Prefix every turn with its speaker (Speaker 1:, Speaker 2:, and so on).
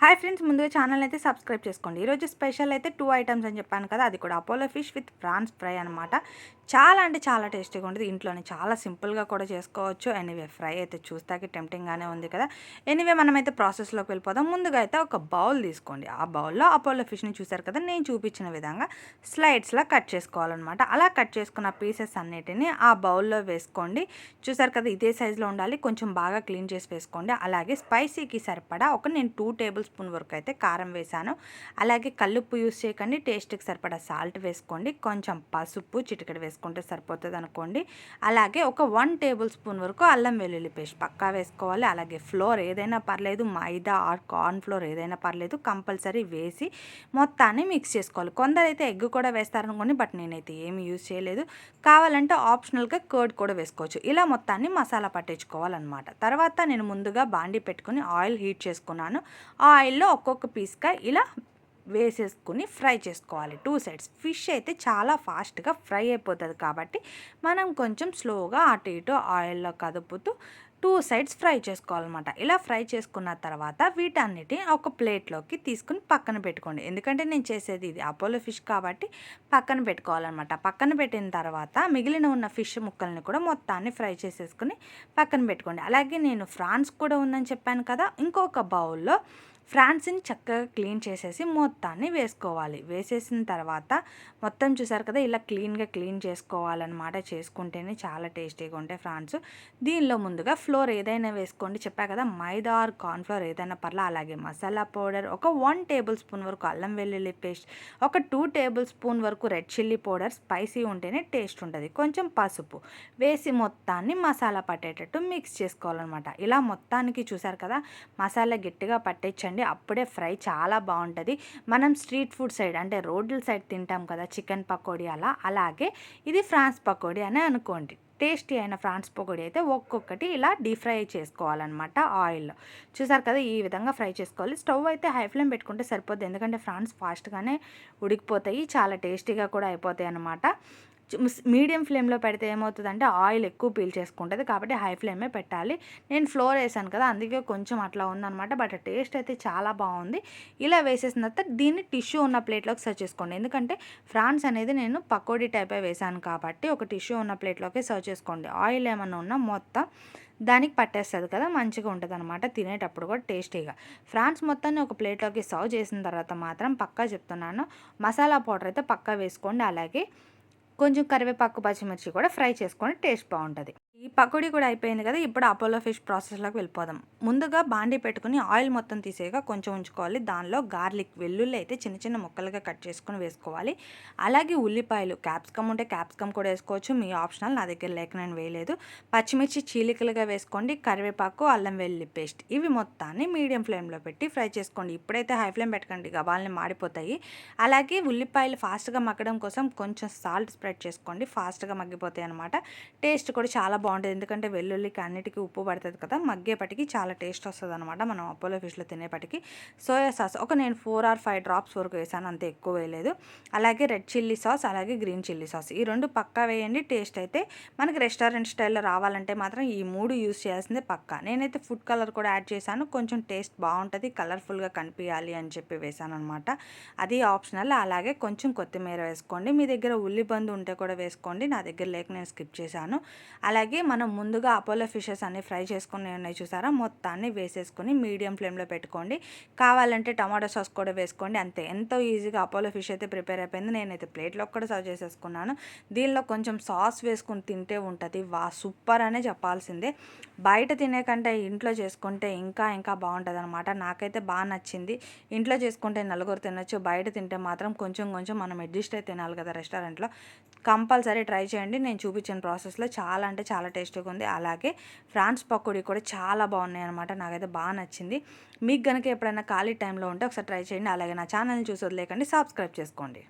Speaker 1: Hi friends ముందుగా channel అయితే subscribe చేసుకోండి. ఈరోజు స్పెషల్ అయితే టూ ఐటమ్స్ అని చెప్పాను కదా అది కూడా Apollo fish with prawns fry అనమాట చాలా అంటే చాలా టేస్టీగా ఉంటుంది ఇంట్లోనే. చాలా సింపుల్గా కూడా చేసుకోవచ్చు. ఎనీవే ఫ్రై అయితే చూస్తాకి టెంప్టింగ్గానే ఉంది కదా. ఎనీవే మనమైతే ప్రాసెస్లోకి వెళ్ళిపోదాం. ముందుగా అయితే ఒక బౌల్ తీసుకోండి. ఆ బౌల్లో అపోలో ఫిష్ని చూసారు కదా నేను చూపించిన విధంగా స్లైడ్స్లా కట్ చేసుకోవాలన్నమాట. అలా కట్ చేసుకున్న పీసెస్ అన్నిటిని ఆ బౌల్లో వేసుకోండి. చూసారు కదా ఇదే సైజులో ఉండాలి. కొంచెం బాగా క్లీన్ చేసి వేసుకోండి. అలాగే స్పైసీకి సరిపడా ఒక నేను టూ టేబుల్ స్పూన్ వరకు అయితే కారం వేసాను. అలాగే కల్లుప్పు యూస్ చేయకండి. టేస్ట్కి సరిపడా సాల్ట్ వేసుకోండి. కొంచెం పసుపు చిటికెడు వేసుకుంటే సరిపోతుంది అనుకోండి అలాగే ఒక వన్ టేబుల్ స్పూన్ వరకు అల్లం వెల్లుల్లి పేస్ట్ పక్కా వేసుకోవాలి. అలాగే ఫ్లోర్ ఏదైనా పర్లేదు మైదా ఆర్ కార్న్ ఫ్లోర్ ఏదైనా పర్లేదు కంపల్సరీ వేసి మొత్తాన్ని మిక్స్ చేసుకోవాలి. కొందరైతే ఎగ్ కూడా వేస్తారనుకోండి బట్ నేనైతే ఏమి యూజ్ చేయలేదు. కావాలంటే ఆప్షనల్గా కర్డ్ కూడా వేసుకోవచ్చు. ఇలా మొత్తాన్ని మసాలా పట్టించుకోవాలన్నమాట. తర్వాత నేను ముందుగా బాండి పెట్టుకుని ఆయిల్ హీట్ చేసుకున్నాను. ఆ ఆయిల్లో ఒక్కొక్క పీస్గా ఇలా వేసేసుకుని ఫ్రై చేసుకోవాలి. Two sides. ఫిష్ అయితే చాలా ఫాస్ట్గా ఫ్రై అయిపోతుంది కాబట్టి మనం కొంచెం స్లోగా అటు ఇటు ఆయిల్లో కదుపుతూ టూ సైడ్స్ ఫ్రై చేసుకోవాలన్నమాట. ఇలా ఫ్రై చేసుకున్న తర్వాత వీటన్నిటి ఒక ప్లేట్లోకి తీసుకుని పక్కన పెట్టుకోండి. ఎందుకంటే నేను చేసేది ఇది అపోలో ఫిష్ కాబట్టి పక్కన పెట్టుకోవాలన్నమాట. పక్కన పెట్టిన తర్వాత మిగిలిన ఉన్న ఫిష్ ముక్కల్ని కూడా మొత్తాన్ని ఫ్రై చేసేసుకుని పక్కన పెట్టుకోండి. అలాగే నేను ఫ్రాన్స్ కూడా ఉందని చెప్పాను కదా! ఇంకొక బౌల్లో ఫ్రాన్స్ని చక్కగా క్లీన్ చేసేసి మొత్తాన్ని వేసుకోవాలి. వేసేసిన తర్వాత మొత్తం చూసారు కదా ఇలా క్లీన్గా క్లీన్ చేసుకోవాలన్నమాట. చేసుకుంటేనే చాలా టేస్టీగా ఉంటాయి ఫ్రాన్స్. దీనిలో ముందుగా ఫ్లోర్ ఏదైనా వేసుకోండి. చెప్పా కదా మైదా ఆర్ కార్న్ఫ్లోర్ ఏదైనా పర్లా అలాగే మసాలా పౌడర్ ఒక వన్ టేబుల్ స్పూన్ వరకు అల్లం వెల్లుల్లి పేస్ట్ ఒక టూ టేబుల్ స్పూన్ వరకు రెడ్ చిల్లీ పౌడర్ స్పైసీ ఉంటేనే టేస్ట్ ఉంటుంది. కొంచెం పసుపు వేసి మొత్తాన్ని మసాలా పట్టేటట్టు మిక్స్ చేసుకోవాలన్నమాట. ఇలా మొత్తానికి చూసారు కదా మసాలా గట్టిగా పట్టేచ్చండి. చేసుకోండి అప్పుడే ఫ్రై చాలా బాగుంటుంది. మనం స్ట్రీట్ ఫుడ్ సైడ్ అంటే రోడ్ల సైడ్ తింటాం కదా చికెన్ పకోడీ అలా అలాగే ఇది ఫ్రాన్స్ పకోడీ అని అనుకోండి. టేస్టీ అయిన ఫ్రాన్స్ పకోడీ అయితే ఒక్కొక్కటి ఇలా డీప్ ఫ్రై చేసుకోవాలన్నమాట ఆయిల్లో. చూసారు కదా ఈ విధంగా ఫ్రై చేసుకోవాలి. స్టవ్ అయితే హై ఫ్లేమ్ పెట్టుకుంటే సరిపోద్ది. ఎందుకంటే ఫ్రాన్స్ ఫాస్ట్గానే ఉడికిపోతాయి చాలా టేస్టీగా కూడా అయిపోతాయి అన్నమాట. మీడియం ఫ్లేమ్లో పెడితే ఏమవుతుందంటే ఆయిల్ ఎక్కువ పీల్ చేసుకుంటుంది కాబట్టి హై ఫ్లేమే పెట్టాలి. నేను ఫ్లోర్ వేసాను కదా అందుకే కొంచెం అట్లా ఉందనమాట బట్ టేస్ట్ అయితే చాలా బాగుంది. ఇలా వేసేసిన తర్వాత దీన్ని టిష్యూ ఉన్న ప్లేట్లోకి సర్వ్ చేసుకోండి. ఎందుకంటే ఫ్రాన్స్ అనేది నేను పకోడీ టైపే వేసాను కాబట్టి ఒక టిష్యూ ఉన్న ప్లేట్లోకి సర్వ్ చేసుకోండి. ఆయిల్ ఏమన్నా ఉన్నా మొత్తం దానికి పట్టేస్తుంది కదా మంచిగా ఉంటుంది అనమాట తినేటప్పుడు కూడా టేస్టీగా. ఫ్రాన్స్ మొత్తాన్ని ఒక ప్లేట్లోకి సర్వ్ చేసిన తర్వాత మాత్రం పక్కా చెప్తున్నాను మసాలా పౌడర్ అయితే పక్కా వేసుకోండి. అలాగే కొంచెం కరివేపాకు పచ్చిమిర్చి కూడా ఫ్రై చేసుకొని టేస్ట్ బాగుంటుంది. ఈ పకోడీ కూడా అయిపోయింది కదా ఇప్పుడు అపోలో ఫిష్ ప్రాసెస్లోకి వెళ్ళిపోదాం. ముందుగా బాండీ పెట్టుకుని ఆయిల్ మొత్తం తీసేగా కొంచెం ఉంచుకోవాలి. దానిలో గార్లిక్ వెల్లుల్లి అయితే చిన్న చిన్న ముక్కలుగా కట్ చేసుకుని వేసుకోవాలి. అలాగే ఉల్లిపాయలు క్యాప్సికమ్ ఉంటే క్యాప్సికమ్ కూడా వేసుకోవచ్చు. మీ ఆప్షనల్ నా దగ్గర లేక నేను వేయలేదు. పచ్చిమిర్చి చీలికలుగా వేసుకోండి. కరివేపాకు అల్లం వెల్లుల్లి పేస్ట్ ఇవి మొత్తాన్ని మీడియం ఫ్లేమ్లో పెట్టి ఫ్రై చేసుకోండి. ఇప్పుడైతే హై ఫ్లేమ్ పెట్టకండి గబాల్ని మాడిపోతాయి. అలాగే ఉల్లిపాయలు ఫాస్ట్గా మగ్గడం కోసం కొంచెం సాల్ట్ స్ప్రెడ్ చేసుకోండి. ఫాస్ట్గా మగ్గిపోతాయి అనమాట టేస్ట్ కూడా చాలా బాగుంటుంది. ఎందుకంటే వెల్లుల్లికి అన్నిటికీ ఉప్పు పడుతుంది కదా మగ్గేపటికి చాలా టేస్ట్ వస్తుంది అనమాట మనం అపోలో ఫిష్లో తినేపటికి. సోయా సాస్ ఒక నేను ఫోర్ ఆర్ ఫైవ్ డ్రాప్స్ వరకు వేసాను అంత ఎక్కువ వేయలేదు. అలాగే రెడ్ చిల్లీ సాస్ అలాగే గ్రీన్ చిల్లీ సాస్. ఈ రెండు పక్కా వేయండి టేస్ట్ అయితే మనకి రెస్టారెంట్ స్టైల్లో రావాలంటే మాత్రం ఈ మూడు యూస్ చేయాల్సిందే పక్కా. నేనైతే ఫుడ్ కలర్ కూడా యాడ్ చేశాను. కొంచెం టేస్ట్ బాగుంటుంది కలర్ఫుల్గా కనిపించాలి అని చెప్పి వేసాను అనమాట అది ఆప్షనల్. అలాగే కొంచెం కొత్తిమీర వేసుకోండి. మీ దగ్గర ఉల్లిబందు ఉంటే కూడా వేసుకోండి. నా దగ్గర లేక నేను స్కిప్ చేశాను. అలాగే మనం ముందుగా అపోలో ఫిషెస్ అన్ని ఫ్రై చేసుకుని ఉన్నాయి చూసారా? మొత్తాన్ని వేసేసుకొని మీడియం ఫ్లేమ్లో పెట్టుకోండి. కావాలంటే టమాటో సాస్ కూడా వేసుకోండి. అంతే. ఎంతో ఈజీగా అపోలో ఫిష్ అయితే ప్రిపేర్ అయిపోయింది. నేనైతే ప్లేట్లో కూడా సర్వ్ చేసేసుకున్నాను. దీనిలో కొంచెం సాస్ వేసుకుని తింటే ఉంటుంది. వా సూపర్ అనే చెప్పాల్సిందే. బయట తినే కంటే ఇంట్లో చేసుకుంటే ఇంకా ఇంకా బాగుంటుంది అనమాట నాకైతే బాగా నచ్చింది. ఇంట్లో చేసుకుంటే నలుగురు తినొచ్చు. బయట తింటే మాత్రం కొంచెం కొంచెం మనం అడ్జస్ట్ అయితే తినాలి కదా రెస్టారెంట్లో. కంపల్సరీ ట్రై చేయండి. నేను చూపించిన ప్రాసెస్లో చాలా అంటే చాలా టేస్ట్గా టేస్టీగా ఉంది. అలాగే ఫ్రాన్స్ పకోడీ కూడా చాలా బాగున్నాయి అనమాట నాకైతే బాగా నచ్చింది. మీకు కనుక ఎప్పుడైనా ఖాళీ టైంలో ఉంటే ఒకసారి ట్రై చేయండి. అలాగే నా ఛానల్ని చూసి వదిలేకండి సబ్స్క్రైబ్ చేసుకోండి.